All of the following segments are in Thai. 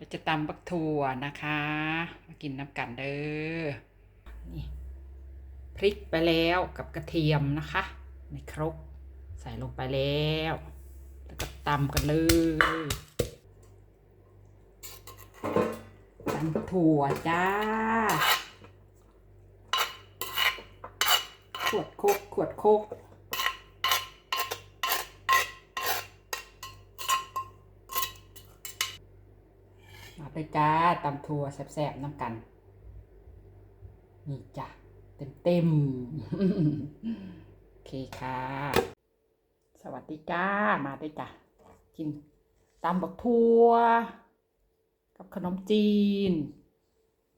เราจะตำบักถั่วนะคะ มากินน้ำกันเด้อ นี่พริกไปแล้วกับกระเทียมนะคะ ในครกใส่ลงไปแล้ว แล้วก็ตำกันเลยตำถั่วจ้า ขวดโคกขวดโคก เลยจ้าตำถั่วแซ่บๆน้ำกัน นี่จ้ะเต็มๆโอเคค่ะ สวัสดีจ้า มาได้จ้ะกินตำบักทั่วกับขนมจีน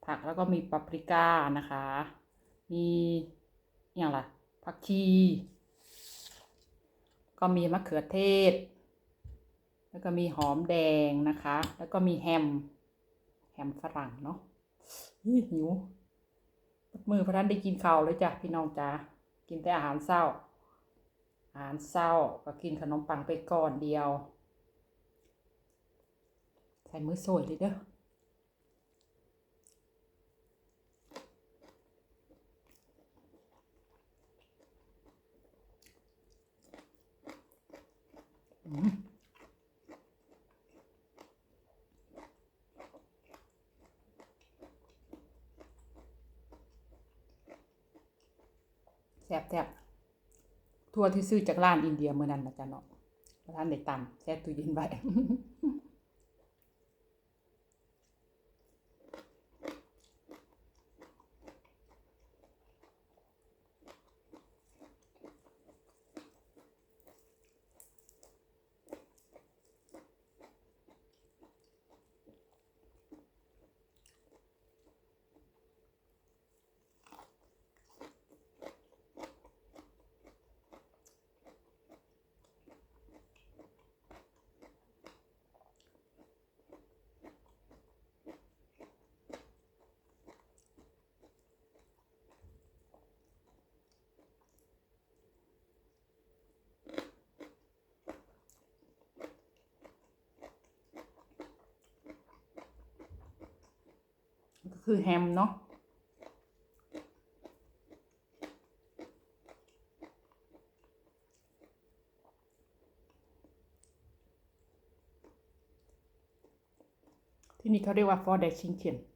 ผักแล้วก็มีปาปริก้านะคะ มีอย่างล่ะผักชีก็มีมะเขือเทศ แล้วก็มีหอมแดงนะคะ แล้วก็มีแฮม มฝรั่งเนาะหิวมือพระท่านได้กินข้าวเลยจ้ะพี่น้องจ้ากินแต่อาหารเศร้า อาหารเศร้าก็กินขนมปังไปก่อนเดียว ใส่มือสวยเลยเด้ออืม ซ่บแซ่บทัวที่ซื้อจากร้านอินเดียเมื่อนั้นนะจ๊ะเนาะร้านได้ตำแซ่บตู้เย็นไว้ ก็ คือแฮมเนาะที่นี่เขาเรียกว่า for d a c h i n g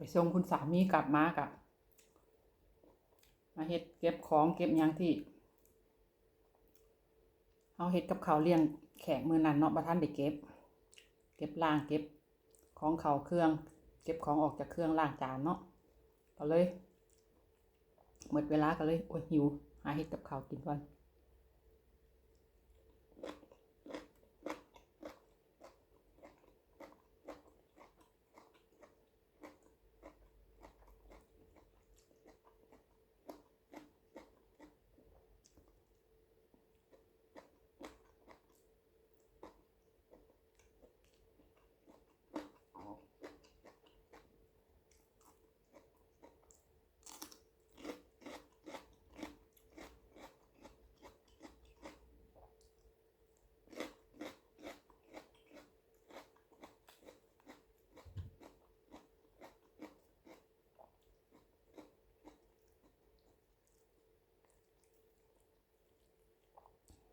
ไปส่งคุณสามีกลับมากะมาเฮ็ดเก็บของเก็บยังที่เอาเฮ็ดกับเขาเลี้ยงแขกมือนั้นเนาะบ่ทันได้เก็บ เก็บล้างเก็บของเขาเครื่อง เก็บของออกจากเครื่องล้างจานเนาะก็เลยหมดเวลาก็เลยโอ้ยหิว หาเฮ็ดกับเขากินก่อน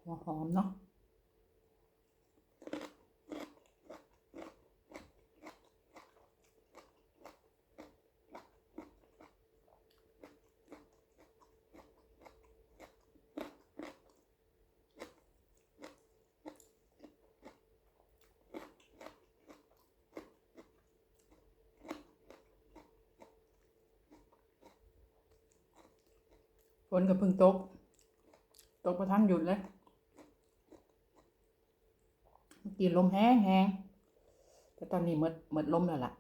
หัวหอมเนาะฝนกับพึ่งตก ตกประทั่งหยุดเลย กี้ลมแห้งแห้งแต่ตอนนี้หมดหมดลมแล้วล่ะ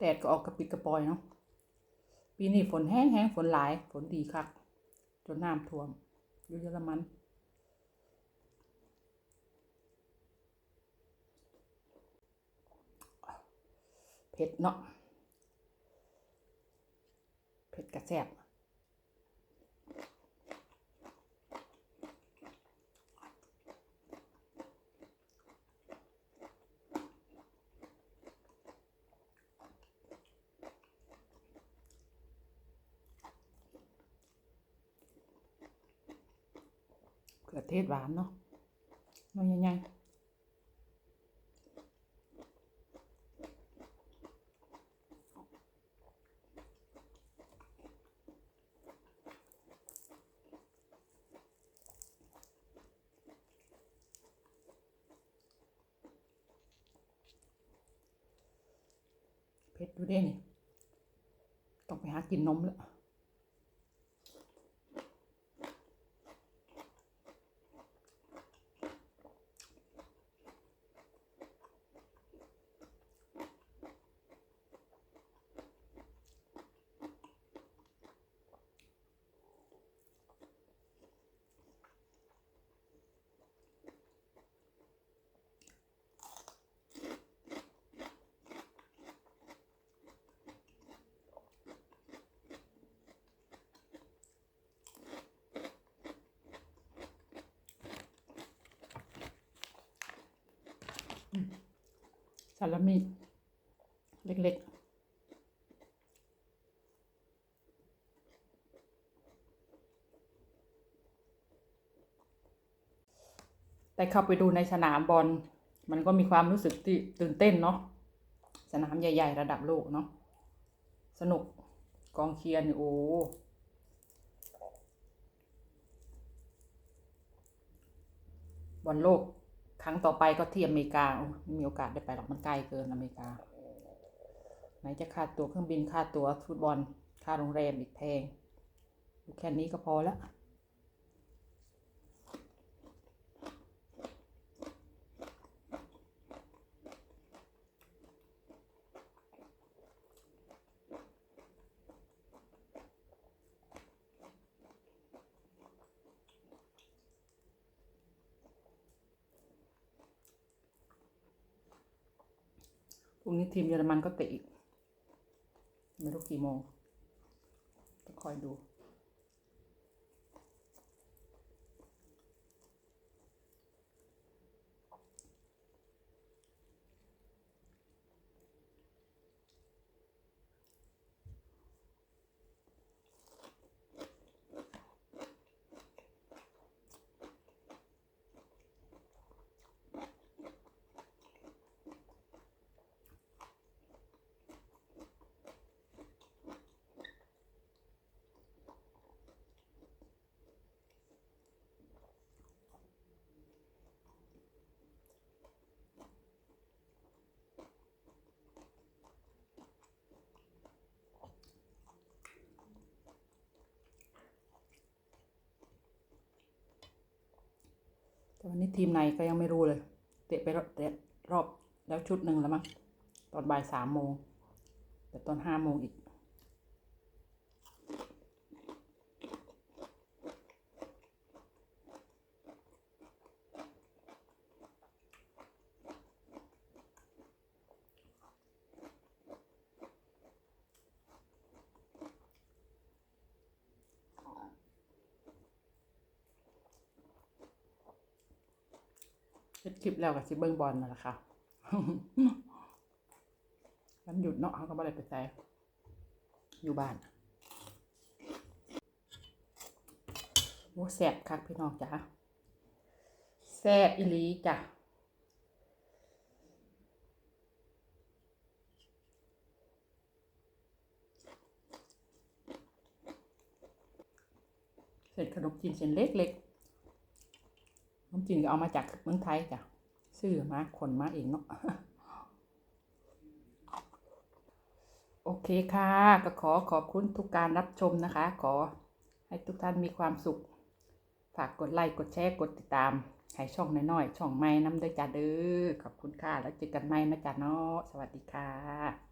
แดดก็ออกกระปิดกระปอยเนาะปีนี้ฝนแห้งแห้งฝนหลายฝนดีคักจนน้ำท่วมอยู่เยอรมันเผ็ดเนาะเผ็ดกระแซบ เขือเทศหวานเนาะน้อยใหญ่ๆเผ็ดดูเด้นี่ต้องไปหากินนมแล้ว ซาลามิเล็กๆแต่เข้าไปดูในสนามบอลมันก็มีความรู้สึกที่ตื่นเต้นเนาะสนามใหญ่ ๆ ระดับโลกเนาะสนุกกองเชียร์นี่โอ้บอลโลก ครั้งต่อไปก็ที่อเมริกาไม่มีโอกาสได้ไปหรอกมันไกลเกินอเมริกา ไหนจะค่าตั๋วเครื่องบินค่าตั๋วฟุตบอล ค่าโรงแรมอีกแพงแค่นี้ก็พอแล้ว พรุ่งนี้ทีมเยอรมันก็เตะอีก ไม่รู้กี่โมงต้องคอยดู แต่วันนี้ทีมไหนก็ยังไม่รู้เลย เตะไปรอบเตะรอบแล้วชุดหนึ่งแล้วมั้งตอนบ่ายสามโมงแต่ตอนห้าโมงอีก เฮ็ดคลิปแล้วกับสิเบิ้งบอลนั่นแหละค่ะวันหยุดเนาะเขาก็บ่ได้ไปใส่อยู่บ้านโอ้แสบคักพี่น้องจ้ะแสบอีหลีจ้ะเสร็จขนมจีนเส้นเล็กๆ นมจีนก็เอามาจากเมืองไทยจ้ะซื้อมาคนมาเองเนาะโอเคค่ะ ก็ขอขอบคุณทุกการรับชมนะคะ ขอให้ทุกท่านมีความสุข ฝากกดไลค์กดแชร์กดติดตามให้ช่องน้อยๆช่องใหม่น้ำด้วยจ้าเด้อขอบคุณค่ะ แล้วเจอกันใหม่นะจ๊ะเนาะสวัสดีค่ะ